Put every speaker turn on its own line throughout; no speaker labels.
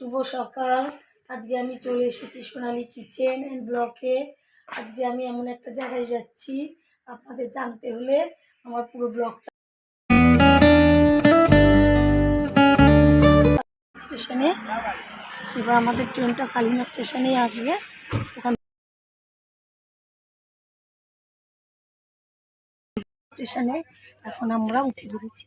শুভ সকাল। আজকে আমি চলে এসেছি সোনালি কিচেন অ্যান্ড ব্লকে। আজকে আমি এমন একটা জায়গায় যাচ্ছি আপনাদের জানতে হলে আমার পুরো ব্লগটা স্টেশনে। এবার আমাদের ট্রেনটা সালিনা স্টেশনেই আসবে। ওখান স্টেশনে এখন আমরা উঠে পড়েছি।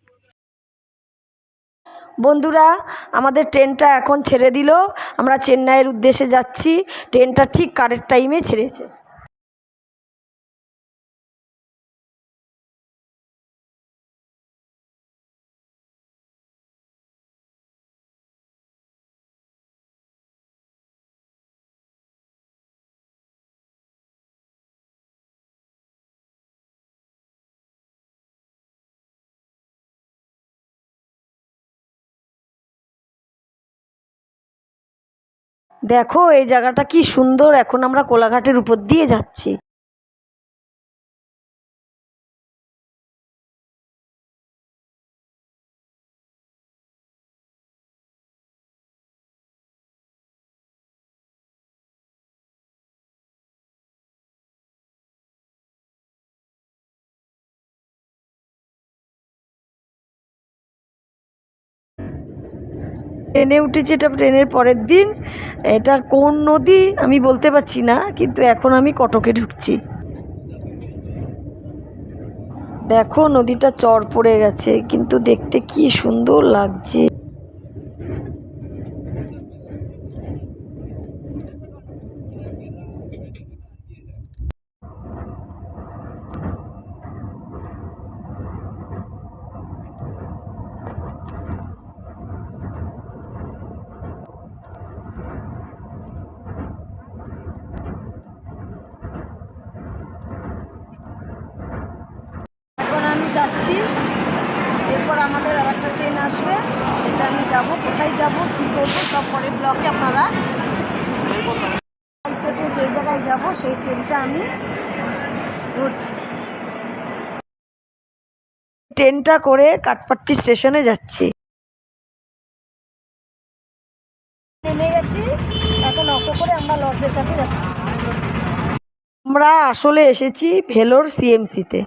বন্ধুরা, আমাদের ট্রেনটা এখন ছেড়ে দিল। আমরা চেন্নাইয়ের উদ্দেশ্যে যাচ্ছি। ট্রেনটা ঠিক কারেক্ট টাইমে ছেড়েছে। দেখো এই জায়গাটা কি সুন্দর। এখন আমরা কোলাঘাটের উপর দিয়ে যাচ্ছি। ট্রেনে উঠেছি, এটা ট্রেনের পরের দিন। এটা কোন নদী আমি বলতে পারছি না, কিন্তু এখন আমি কটকে ঢুকছি। দেখো নদীটা চর পড়ে গেছে, কিন্তু দেখতে কি সুন্দর লাগছে এখন আমি যাচ্ছি। এরপর আমাদের আর একটা ট্রেন আসবে। সেটা আমি যাব, কোথায় যাব, কী করব, সব পরের ব্লকে আপনারা থেকে যে জায়গায় যাব, সেই ট্রেনটা আমি ধরছি। ট্রেনটা করে কাঠপাট্টি স্টেশনে যাচ্ছি। নেমে গেছি। এখন অটো করে আমরা লজের কাছে যাচ্ছি। আমরা আসলে এসেছি ভেলোর সিএমসিতে